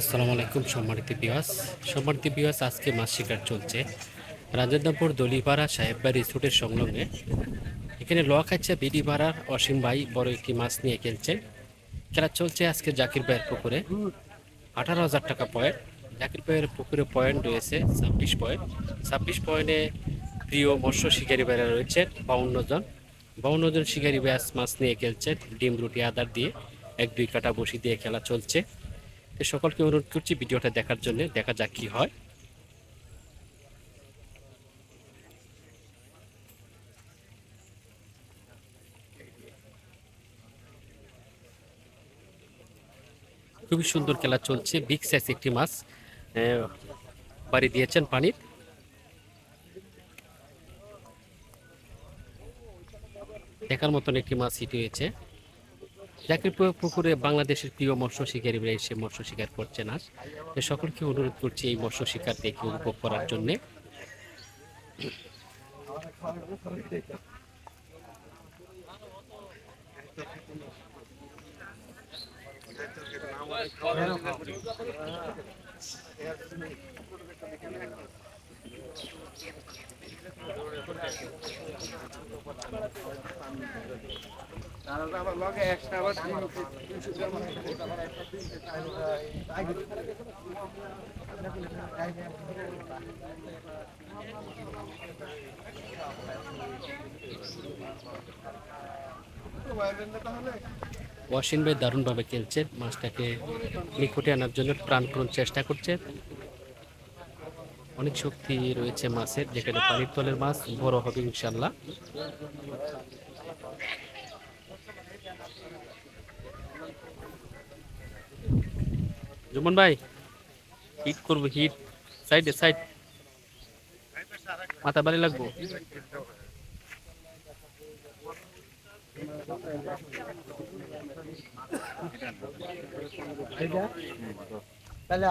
আসসালামু আলাইকুম সম্মানিত বিওয়াস সম্মানিত বিওয়াস আজকে মাছ শিকার চলছে। রাজেন্দ্রপুর দলিপাড়া সাহেববাড়ি রিসোর্টের সংলগ্নে। এখানে লখাচ্ছা বিডিপাড়ার অসীম ভাই বড় একটি মাছ নিয়ে খেলছেন খেলা চলছে আজকে জাকির ভাইয়ের পুকুরে। আঠারো হাজার টাকা পয়েন্ট। জাকির ভাইয়ের পুকুরে পয়েন্ট রয়েছে ছাব্বিশ পয়েন্ট। ছাব্বিশ পয়েন্টে প্রিয় মৎস্য শিকারী ভাইরা রয়েছেন বাউন্ন জন। বাউন্ন জন শিকারী ব্যাস মাছ নিয়ে খেলছেন। ডিম, রুটি, আদার দিয়ে এক, দুই কাটা বসি দিয়ে খেলা চলছে। তো সকলকে অনুরোধ করছি ভিডিওটা দেখার জন্য, দেখা যাক কি হয়। খুবই সুন্দর খেলা চলছে বিগ সাইজ একটি মাছ বাড়ি দিয়েছেন পানির দেখার মতন একটি মাছ হিট হয়েছে। জাকিরপুর পুকুরে বাংলাদেশের প্রিয় মৎস্য শিকারীরা এসে মৎস্য শিকার করছেন আজ সকলকে অনুরোধ করছি এই মৎস্য শিকার দেখে উপভোগ করার জন্য। ওয়াসিন ভাই দারুণভাবে খেলছেন মাছটাকে নিকটে আনার জন্য প্রাণপণ চেষ্টা করছে। অনেক শক্তি রয়েছে মাছের, যেখানে পানির তলের মাছ বড় হবে ইনশাল্লাহ। জুমন ভাই হিট করব হিট সাইডে সাইড মাথা বাড়ি লাগবো তাহলে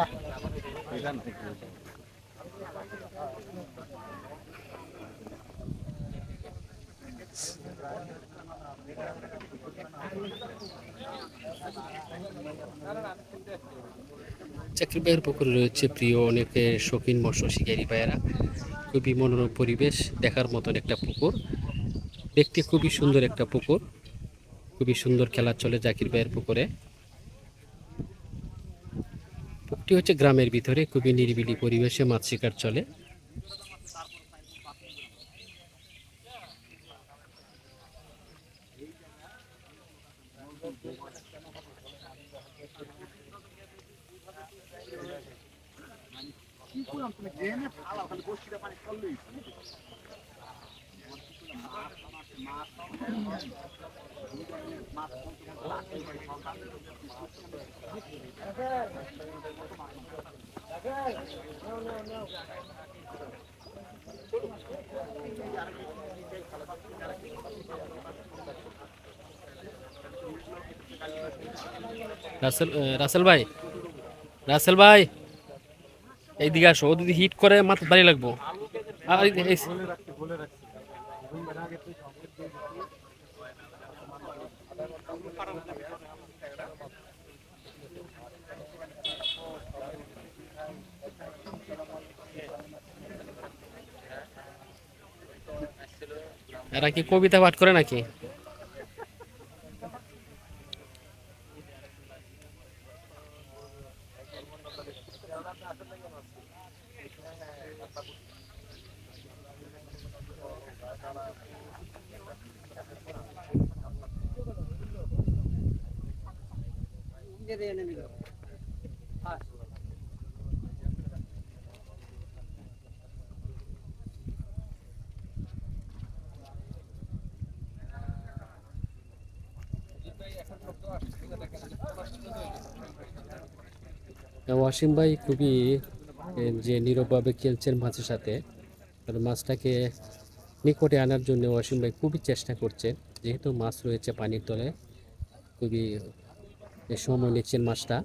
চাকরি ভাইয়ের পুকুরে রয়েছে প্রিয় অনেকে শৌখিন মৎস্য শিকারী ভাইয়েরা। খুবই মনোরম পরিবেশ, দেখার মতন একটা পুকুর। দেখতে খুবই সুন্দর একটা পুকুর। খুবই সুন্দর খেলা চলে জাকির ভাইয়ের পুকুরে। পুকুরটি হচ্ছে গ্রামের ভিতরে, খুবই নিরিবিলি পরিবেশে মাছ শিকার চলে। রাসেল আহ, রাসেল ভাই? রাসেল ভাই? এইদিকে আসো, ও যদি হিট করে মাথা বাড়ি লাগবো। এরা কি কবিতা পাঠ করে নাকি? ওয়াসিম ভাই খুবই যে নীরবভাবে খেলছেন মাছের সাথে মাছটাকে নিকটে আনার জন্য ওয়াসিম ভাই খুবই চেষ্টা করছেন। যেহেতু মাছ রয়েছে পানির তলে, খুবই সময় নিচ্ছেন মাছটা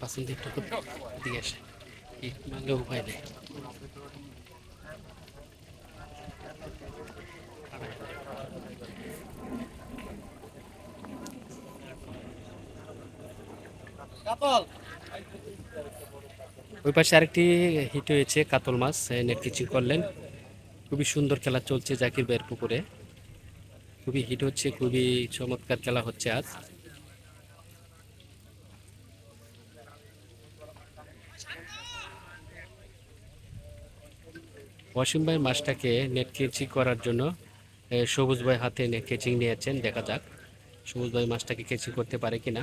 পাশের দিকটা খুব দিকে আসে। ইট মারলে উপায় নেই। ওই পাশে আরেকটি হিট হয়েছে কাতল মাছ। নেট কিচিং করলেন। খুবই সুন্দর খেলা চলছে জাকির ভাইয়ের পুকুরে। খুবই হিট হচ্ছে, খুবই চমৎকার খেলা হচ্ছে আজ। ওয়াসিম ভাই মাছটাকে নেট কেচিং করার জন্য সবুজ ভাই হাতে নেট কেচিং নিয়েছেন, দেখা যাক সবুজ ভাই মাছটাকে কেচিং করতে পারে কিনা।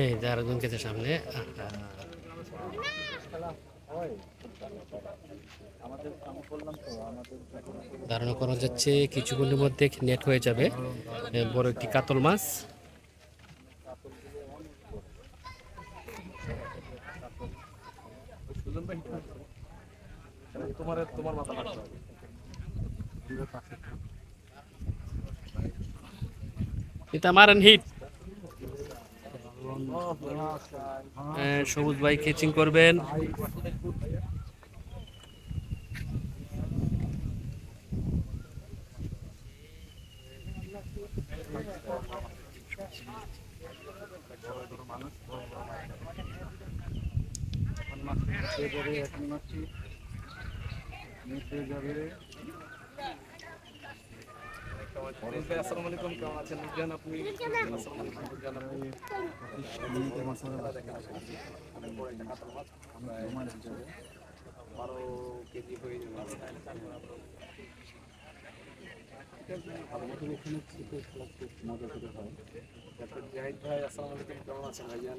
এই দারুণ গেছে সামনে। ধারণা করা যাচ্ছে, কিছুক্ষণের মধ্যে নেট হয়ে যাবে বড় একটি কাতল মাছ তোমার তোমার মাথা লাগবে এটা মারেন হিট সবুজ ভাই কেচিং করবেন। আসসালামু আলাইকুম কেমন আছেন নুরজান আপনি আসসালামু আলাইকুম নুরজান আপনি বারো কেজি হয়ে যাবে ডক্টর জাহিদ ভাই আসসালামু আলাইকুম। কেমন আছেন ভাইজান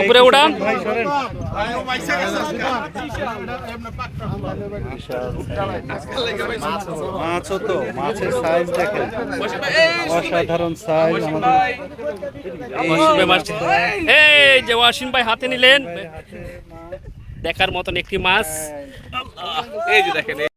উপরে উড়ান মাছও তো মাছের সাইজ দেখেন। অসাধারণ সাইজ এই যে অসীম ভাই হাতে নিলেন। দেখার মতন একটি মাছ। এই যে দেখেন